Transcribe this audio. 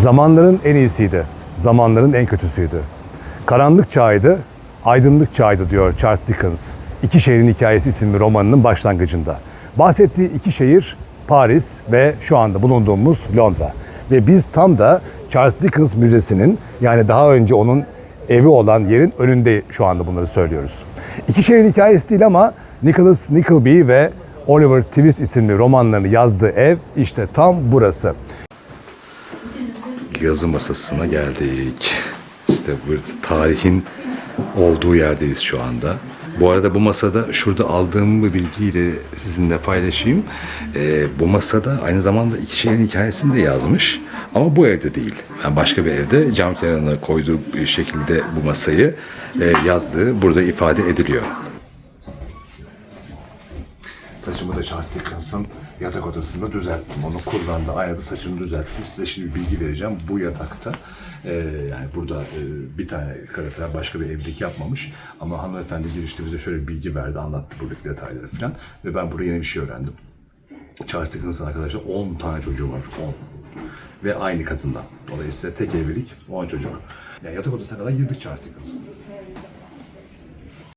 Zamanların en iyisiydi, zamanların en kötüsüydü. Karanlık çağıydı, aydınlık çağıydı diyor Charles Dickens. İki Şehrin Hikayesi isimli romanının başlangıcında. Bahsettiği iki şehir Paris ve şu anda bulunduğumuz Londra. Ve biz tam da Charles Dickens Müzesi'nin yani daha önce onun evi olan yerin önünde şu anda bunları söylüyoruz. İki şehrin hikayesi değil ama Nicholas Nickleby ve Oliver Twist isimli romanlarını yazdığı ev işte tam burası. Yazı masasına geldik. İşte burada tarihin olduğu yerdeyiz şu anda. Bu arada bu masada şurada aldığım bir bilgiyi de sizinle paylaşayım. Ee, bu masada aynı zamanda iki şehrin hikayesini de yazmış. Ama bu evde değil. Yani başka bir evde cam kenarına koyduğu şekilde bu masayı e, yazdığı burada ifade ediliyor. Saçımı da Charles Dickens'ın yatak odasında düzelttim. Onu kullandı, aynada saçımı düzelttim. Size şimdi bilgi vereceğim. Bu yatakta e, yani burada e, bir tane karısı başka bir evlilik yapmamış. Ama hanımefendi girişte bize şöyle bir bilgi verdi, anlattı buradaki detayları falan. Ve ben burada yeni bir şey öğrendim. Charles Dickens'ın arkadaşlar 10 tane çocuğu var. 10. Ve aynı kadından. Dolayısıyla tek evlilik, 10 çocuk. Yani yatak odasına kadar girdik Charles Dickens.